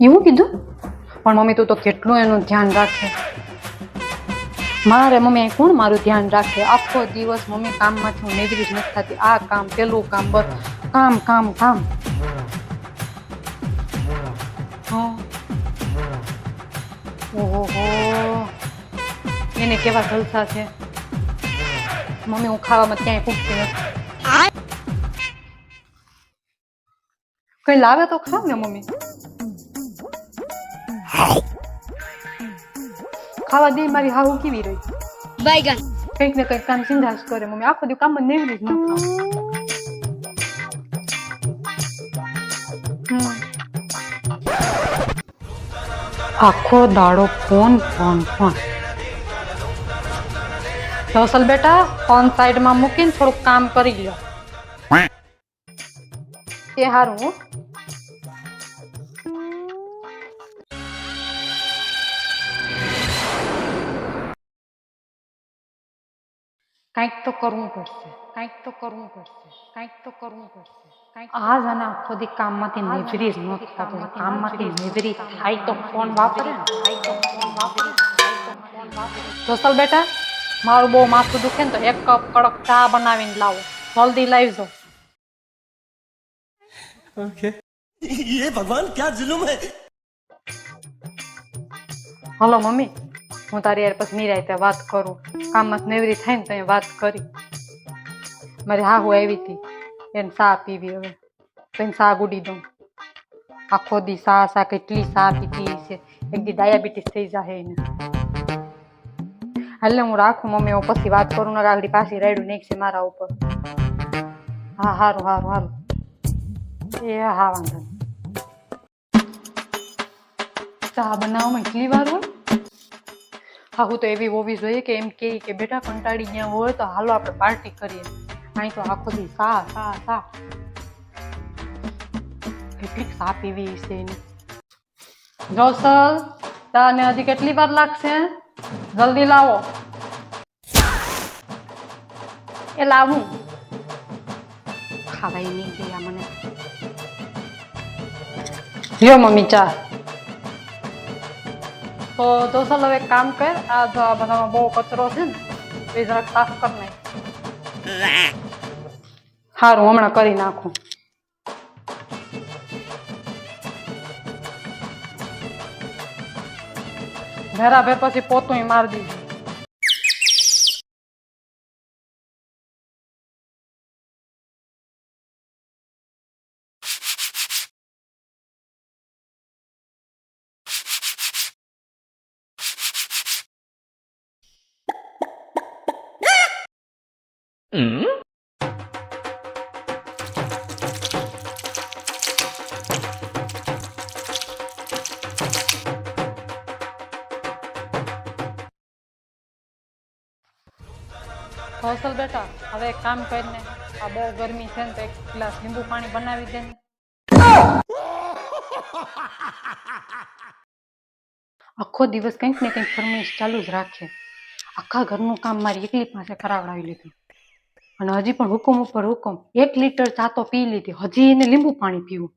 એવું કીધું? પણ મમ્મી, તું તો કેટલું એનું ધ્યાન રાખે. મારે મમ્મી કોણ મારું ધ્યાન રાખે? આખો દિવસ મમ્મી કામમાંથી હું નીકળી જ નથી થતી. આ કામ, પેલું કામ, બસ. કામ કામ કામ. ઓહો. એને કેવા જલસા છે. મમ્મી, હું ખાવામાં ક્યાંય પૂછતી નથી. કઈ લાવે તો ખાવ ને મમ્મી. ખાવા દે મારી હાવ કેવી રહી બાયગન કંઈક ને કંઈક કામ સિંધાસ કરે મમ્મી આખો દી કામમાં નેવરી જ ન આખો દાડો ફોન ફોન ફોન કૌશલ બેટા ફોન સાઈડમાં મૂકીને થોડુંક કામ કરી લો એ હારું કાંઈક તો કરવું પડશે કાંઈક તો કરવું પડશે કાંઈક તો કરવું પડશે કાંઈક આ જ અને આખો દી કામમાંથી નેવરી જ ન થતો કામમાંથી નેવરી થાય તો ફોન વાપરે ને થાય તો ફોન વાપરે ને, થાય તો ફોન વાપરે જોસલ બેટા મારું બહુ માથું દુખે ને તો એક કપ કડક ચા બનાવીને લાવો જલ્દી લાવજો ये भगवान क्या जुलुम है હલો મમ્મી હું તારી યાર પછી નિરાયતે વાત કરું. કામમાં નેવરી થાય ને તો વાત કરી. મારી હાહુ આવી હતી. એને સા પીવી હવે. તો એને સા ગુડી દઉં. આખો દી સા સા કેટલી સા પીતી છે એક દી ડાયાબિટીસ થઈ જાય એને. હાલે હું રાખું મમ્મી, હું પછી વાત કરું ને આગળ પાછી રાયડું નાખશે મારા ઉપર. હા, હારું હારું હારું. એ, હા, વાંધો ચા બનાવવામાં એટલી વાર હોય? હા, હું તો એવી હોવી જોઈએ કે એમ કહે કે બેટા કંટાળી ગયા હોય તો હાલો આપણે પાર્ટી કરીએ. અહીં તો આખો દી સા સા સા. કેટલીક સા પીવી છે એની. જોસલ તને હજી કેટલી વાર લાગશે જલ્દી લાવો. એ લાવું. ખાવાય નહીં ગયા મને. યો મમ્મી ચા. તો જોસલ હવે કામ કર, આ બધામાં બહુ કચરો છે ને એ જરાક સાફ કરી નાખ સારું હમણાં કરી નાખું. ભેરા ભેર પછી પોતું મારી દીધું. કૌશલ બેટા, હવે એક કામ કરીને. આ બહુ ગરમી છે ને તો એક ગ્લાસ લીંબુ પાણી બનાવી દે આખો દિવસ કંઈક ને કંઈક ફરમાઈશ ચાલુ જ રાખે. આખા ઘરનું કામ મારી એકલી પાસે કરાવડાવી લીધું. અને હજી પણ હુકમ ઉપર હુકમ. એક લીટર ચા તો પી લીધી. હજી એને લીંબુ પાણી પીવું.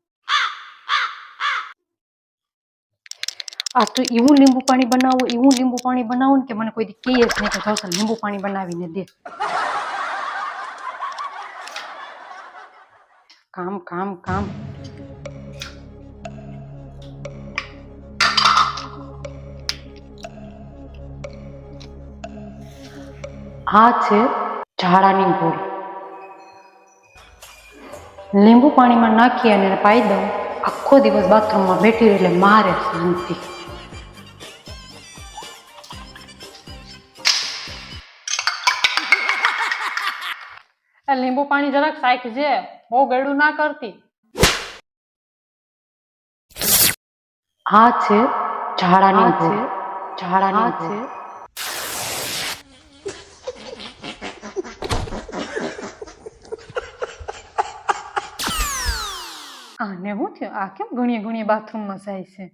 આ તો એવું લીંબુ પાણી બનાવો એવું લીંબુ પાણી બનાવો ને કે મને કોઈ કહે જ નહીં કે જોશે લીંબુ પાણી બનાવીને દે. કામ કામ કામ. આ છે ઝાડાની ગોળી. લીંબુ પાણીમાં નાખી અને પાઈ દઉં. આખો દિવસ બાથરૂમમાં બેઠી એટલે મારે શાંતિ. આ લીંબુ પાણી જરાક સાખજે બહુ ગળું ના કરતી. હા છે ઝાડાની છે ઝાડાની છે આને હું થયું? આ કેમ ઘણીએ ઘણીએ બાથરૂમમાં જાય છે?